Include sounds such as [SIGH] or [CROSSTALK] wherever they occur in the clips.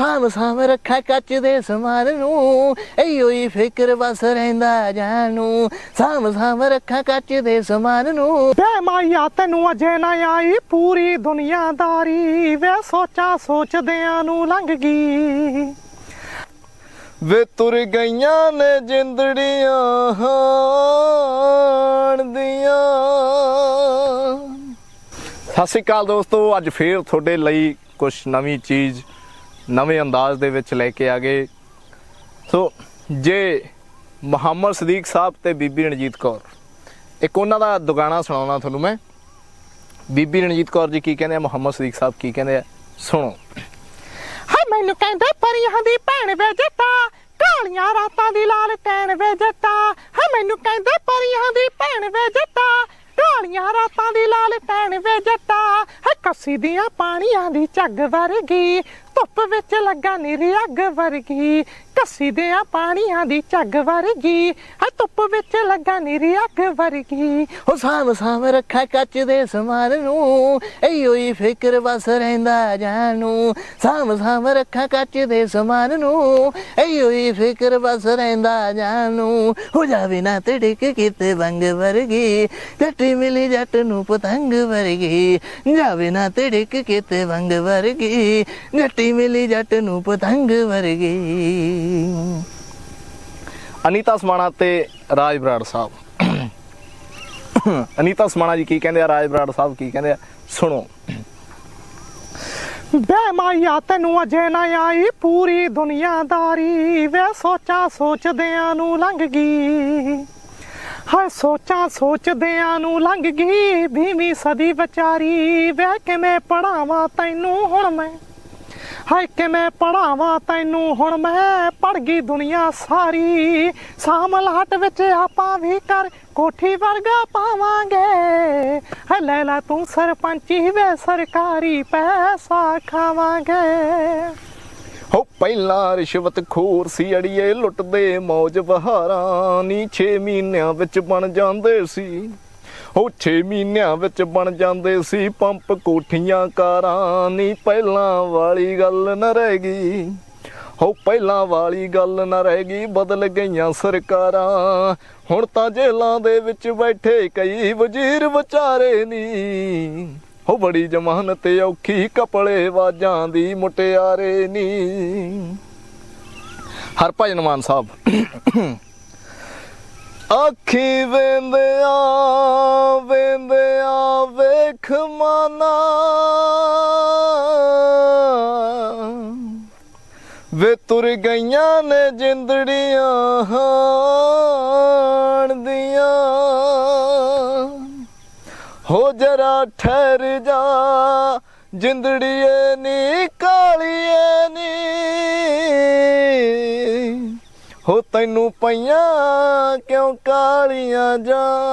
ਸਾਮ ਸਾਮ ਰੱਖਾ ਕੱਚ ਦੇ ਸਮਾਨ ਨੂੰ। ਐਯੋ ਹੀ ਫਿਕਰ ਬਸ ਰਹਿੰਦਾ ਜਾਨੂੰ ਸਾਮ ਸਾਮ ਰੱਖਾ ਕੱਚ ਦੇ ਸਮਾਨ ਨੂੰ। ਬੇ ਮਾਇਆ ਤੈਨੂੰ ਅਜੇ ਨਾ ਆਈ ਪੂਰੀ ਦੁਨੀਆਦਾਰੀ। ਵੇ ਸੋਚਾਂ ਸੋਚਦਿਆਂ ਨੂੰ ਲੰਘ ਗਈ। ਵੇ ਤੁਰ ਗਈਆਂ ਨੇ ਜਿੰਦੜੀਆਂ ਹਾਣ ਦੀਆਂ। ਸਤਿ ਸ਼੍ਰੀ ਅਕਾਲ ਦੋਸਤੋ ਅੱਜ ਫੇਰ ਤੁਹਾਡੇ ਲਈ ਕੁਝ ਨਵੀਂ ਚੀਜ਼ ਨਵੇਂ ਅੰਦਾਜ਼ ਦੇ ਵਿੱਚ ਲੈ ਕੇ ਆ ਗਏ। ਸੋ, ਜੇ ਮੁਹੰਮਦ ਸਦੀਕ ਸਾਹਿਬ ਤੇ ਬੀਬੀ ਰਣਜੀਤ ਕੌਰ, ਇੱਕ ਉਹਨਾਂ ਦਾ ਦੁਗਾਣਾ ਸੁਣਾਉਣਾ ਤੁਹਾਨੂੰ ਮੈਂ। ਬੀਬੀ ਰਣਜੀਤ ਕੌਰ ਜੀ ਕੀ ਕਹਿੰਦੇ ਆ, ਮੁਹੰਮਦ ਸਦੀਕ ਸਾਹਿਬ ਕੀ ਕਹਿੰਦੇ ਆ, ਸੁਣੋ। ਹਾਏ, ਮੈਨੂੰ ਕਹਿੰਦੇ ਪਰੀਆਂ ਦੀ ਭੈਣ ਵੇ ਜੱਟਾ, ਕਾਲੀਆਂ ਰਾਤਾਂ ਦੀ ਲਾਲ ਟੈਣ ਵੇ ਜੱਟਾ। ਹਾਏ, ਮੈਨੂੰ ਕਹਿੰਦੇ ਪਰੀਆਂ ਦੀ ਭੈਣ ਵੇ ਜੱਟਾ ਕਾਲੀਆਂ ਰਾਤਾਂ ਦੀ ਲਾਲ ਟੈਣ ਵੇ ਜੱਟਾ ਹਾਏ ਦੀਆਂ ਪਾਣੀਆਂ ਦੀ ਝੱਗ ਵਰਗੀ, ਧੁੱਪ ਵਿੱਚ ਲੱਗਾ ਨਿਰੀ ਅੱਗ ਵਰਗੀ। ਕੱਸੀ ਦੀਆਂ ਪਾਣੀਆਂ ਦੀ ਝੱਗ ਵਰਗੀ ਹਾਏ ਧੁੱਪ ਵਿੱਚ ਲੱਗਾ ਨਿਰੀ ਅੱਗ ਵਰਗੀ। ਹੋ ਸਾਮ ਸਾਮ ਰੱਖਾ ਕੱਚ ਦੇ ਸਮਾਨ ਨੂੰ ਐਯੋ ਹੀ ਫਿਕਰ ਬਸ ਰਹਿੰਦਾ ਜਾਨੂੰ ਸਾਮ ਸਾਮ ਰੱਖਾ ਕੱਚ ਦੇ ਸਮਾਨ ਨੂੰ ਐਯੋ ਹੀ ਫਿਕਰ ਬਸ ਰਹਿੰਦਾ ਜਾਨੂੰ ਹੋ ਜਾਵੇ ਨਾ ਤੜਕ ਕਿਤੇ ਬੰਗ ਵਰਗੀ, ਜੱਟੀ ਮਿਲੀ ਜੱਟ ਨੂੰ ਪਤੰਗ ਵਰਗੀ। ਜਾਵੇ ਨਾ ਤੜਕ ਕਿਤੇ ਬੰਗ ਵਰਗੀ ਜੱਟੀ ਮਿਲੀ ਜੱਟ ਨੂੰ ਪਤੰਗ ਵਰਗੀ। ਅਨੀਤਾ ਸਮਾਣਾ ਤੇ ਰਾਜ ਬਰਾੜ ਸਾਹਿਬ। ਅਨੀਤਾ ਸਮਾਣਾ ਜੀ ਕੀ ਕਹਿੰਦੇ ਆ? ਰਾਜ ਬਰਾੜ ਸਾਹਿਬ ਕੀ ਕਹਿੰਦੇ ਆ? ਸੁਣੋ। ਬੇ ਮਾਇਆ ਤੈਨੂੰ ਅਜੇ ਨਾ ਆਈ ਪੂਰੀ ਦੁਨੀਆਦਾਰੀ। ਵੇ ਸੋਚਾਂ ਸੋਚਦਿਆਂ ਨੂੰ ਲੰਘ ਗਈ। ਹਾਏ ਸੋਚਾਂ ਸੋਚਦਿਆਂ ਨੂੰ ਲੰਘ ਗਈ ਵੀਵੀਂ ਸਦੀ ਵਿਚਾਰੀ। ਵੇ ਕਿਵੇਂ ਪੜਾਵਾਂ ਤੈਨੂੰ ਹੁਣ ਮੈਂ। ਹਾਏ ਕਿਵੇਂ ਪੜਾਵਾਂ ਤੈਨੂੰ ਹੁਣ ਮੈਂ। ਪੜ ਗਈ ਦੁਨੀਆ ਸਾਰੀ। ਸਾਮਲ ਸਾਮਲਾਟ ਵਿੱਚ ਆਪਾਂ ਵੀ ਕਰ ਕੋਠੀ ਵਰਗਾ ਪਾਵਾਂਗੇ। ਹਾਏ ਲੈ ਲੈ ਤੂੰ ਸਰਪੰਚੀ ਵੇ ਸਰਕਾਰੀ ਪੈਸਾ ਖਾਵਾਂਗੇ। ਹੋ ਪਹਿਲਾਂ ਰਿਸ਼ਵਤ ਖੋਰ ਸੀ ਅੜੀਏ ਲੁੱਟਦੇ ਮੌਜ ਬਹਾਰਾਂ, ਨੀ 6 ਮਹੀਨਿਆਂ ਵਿੱਚ ਬਣ ਜਾਂਦੇ ਸੀ। ਉਹ 6 ਮਹੀਨਿਆਂ ਵਿੱਚ ਬਣ ਜਾਂਦੇ ਸੀ ਪੰਪ ਕੋਠੀਆਂ ਕਾਰਾਂ, ਨੀ ਪਹਿਲਾਂ ਵਾਲੀ ਗੱਲ ਨਾ ਰਹਿ ਗਈ। ਹੋ ਪਹਿਲਾਂ ਵਾਲੀ ਗੱਲ ਨਾ ਰਹਿ ਗਈ, ਬਦਲ ਗਈਆਂ ਸਰਕਾਰਾਂ। ਹੁਣ ਤਾਂ ਜੇਲਾਂ ਦੇ ਵਿੱਚ ਬੈਠੇ ਕਈ ਵਜ਼ੀਰ ਵਿਚਾਰੇ ਨੀ। ਹੋ ਬੜੀ ਜ਼ਮਾਨਤ ਔਖੀ ਕਪਲੇ ਵਾਜਾਂ ਦੀ ਮੁਟਿਆਰੇ ਨੀ। ਹਰਭਜਨ ਮਾਨ ਸਾਹਿਬ। ਅੱਖੀ ਵੇਂਦਿਆ ਵੇਂਦਿਆ ਵੇਖ ਮਾਨਾ। ਵੇ ਤੁਰ ਗਈਆਂ ਨੇ ਜਿੰਦੜੀਆਂ ਹਾਣ ਦੀਆਂ। ਹੋ ਜਰਾ ਠਹਿਰ ਜਾ, ਜਿੰਦੜੀਏ ਨੀ, ਕਾਲੀਏ ਨੀ। ਹੋ ਤੈਨੂੰ ਪਈਆਂ ਕਿਉਂ ਕਾਲੀਆਂ ਜਾਣਦੀਆਂ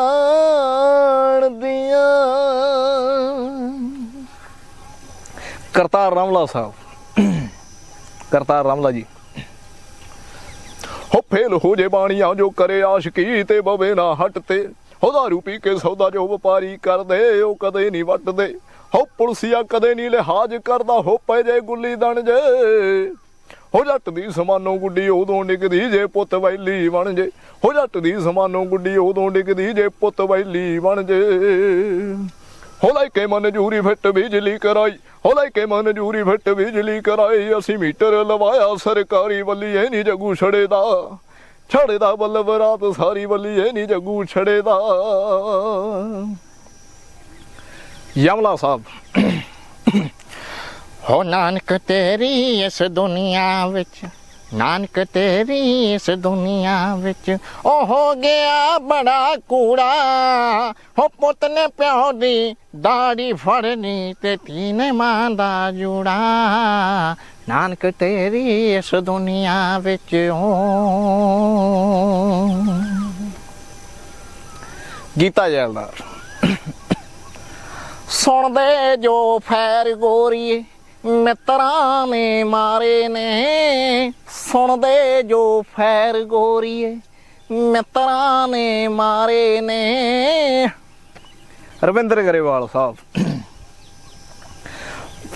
ਕਰਤਾਰ ਰਾਮਲਾ ਸਾਹਿਬ, ਕਰਤਾਰ ਰਾਮਲਾ ਜੀ। ਹੋ ਫੇਲ ਹੋ ਜੇ ਬਾਣੀਆਂ ਜੋ ਕਰੇ ਆਸ਼ਕੀ ਤੇ ਬਵੇ ਨਾ ਹਟ ਤੇ। ਹੋ ਦਾਰੂ ਪੀ ਕੇ ਸੌਦਾ ਜੋ ਵਪਾਰੀ ਕਰਦੇ, ਉਹ ਕਦੇ ਨਹੀਂ ਵੱਟਦੇ। ਹੋ ਪੁਲਸੀਆ ਕਦੇ ਨਹੀਂ ਲਿਹਾਜ਼ ਕਰਦਾ, ਹੋ ਪੈ ਜੇ ਗੁੱਲੀ ਦਣ ਜੇ। ਹੋ ਜੱਟ ਦੀ ਸਮਾਨੋਂ ਗੁੱਡੀ ਉਦੋਂ ਡਿੱਗਦੀ ਜੇ ਪੁੱਤ ਵੈਲੀ ਬਣ ਜੇ। ਹੋ ਜੱਟ ਦੀ ਸਮਾਨੋਂ ਗੁੱਡੀ ਉਦੋਂ ਡਿੱਗਦੀ ਜੇ ਪੁੱਤ ਵੈਲੀ ਬਣ ਜੇ। ਹੋ ਲੈ ਕੇ ਮਨਜੂਰੀ ਫਿੱਟ ਬਿਜਲੀ ਕਰਾਈ, ਹੋ ਲੈ ਕੇ ਮਨਜੂਰੀ ਫਿੱਟ ਬਿਜਲੀ ਕਰਾਈ, ਅਸੀਂ ਮੀਟਰ ਲਵਾਇਆ ਸਰਕਾਰੀ ਵੱਲੀ, ਇਹ ਨਹੀਂ ਜਗੂ ਛੜੇ ਦਾ ਛੜੇ ਦਾ ਬੱਲਬ ਰਾਤ ਸਾਰੀ ਵੱਲੀ ਇਹ ਨਹੀਂ ਜੱਗੂ ਛੜੇ ਦਾ ਯਮਲਾ ਸਾਹਿਬ। [COUGHS] ਹੋ ਨਾਨਕ ਤੇਰੀ ਇਸ ਦੁਨੀਆ ਵਿੱਚ, ਨਾਨਕ ਤੇਰੀ ਇਸ ਦੁਨੀਆ ਵਿੱਚ, ਉਹ ਹੋ ਗਿਆ ਬੜਾ ਕੂੜਾ। ਹੋ ਪੁੱਤ ਨੇ ਪਿਓ ਦੀ ਦਾੜੀ ਫੜਨੀ ਤੇ ਧੀ ਨੇ ਮਾਂ ਦਾ ਜੂੜਾ। ਨਾਨਕ ਤੇਰੀ ਇਸ ਦੁਨੀਆ ਵਿੱਚ। ਓ ਗੀਤਾ ਜੈਲਦਾਰ। ਸੁਣਦੇ ਜੋ ਫੈਰ ਗੋਰੀਏ, ਮਿੱਤਰਾਂ ਨੇ ਮਾਰੇ ਨੇ। ਸੁਣਦੇ ਜੋ ਫੈਰ ਗੋਰੀਏ, ਮਿੱਤਰਾਂ ਨੇ ਮਾਰੇ ਨੇ। ਰਵਿੰਦਰ ਗਰੇਵਾਲ ਸਾਹਿਬ।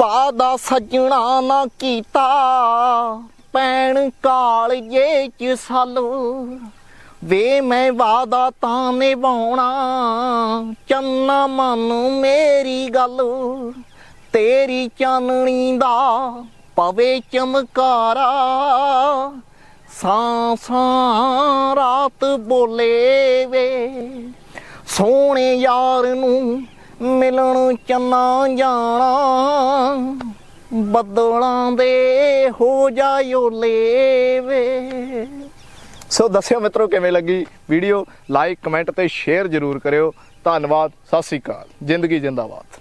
ਵਾਦਾ ਸੱਜਣਾ ਨਾ ਕੀਤਾ। ਪੈਣ ਕਾਲਜੇ ਚ ਸਾਲੋ। ਵੇ ਮੈਂ ਵਾਦਾ ਤਾਂ ਨਿਭਾਉਣਾ। ਚੰਨਾ ਮਨ ਮੇਰੀ ਗੱਲ। ਤੇਰੀ ਚਾਨਣੀ ਦਾ ਪਵੇ ਚਮਕਾਰਾ। ਸਾਂ ਸਾਂ ਰਾਤ ਬੋਲੇ ਵੇ। ਸੋਹਣੇ ਯਾਰ ਨੂੰ ਮਿਲਣ ਚੰਨਾ ਜਾਣਾ, ਬੱਦਲਾਂ ਦੇ ਹੋ ਜਾਇਓ ਲੇਵੇ। ਸੋ ਦੱਸਿਓ ਮਿੱਤਰੋ ਕਿਵੇਂ ਲੱਗੀ ਵੀਡੀਓ? ਲਾਈਕ ਕਮੈਂਟ ਤੇ ਸ਼ੇਅਰ ਜ਼ਰੂਰ ਕਰਿਓ। ਧੰਨਵਾਦ, ਸਤਿ ਸ੍ਰੀ ਅਕਾਲ। ਜ਼ਿੰਦਗੀ ਜਿੰਦਾਬਾਦ।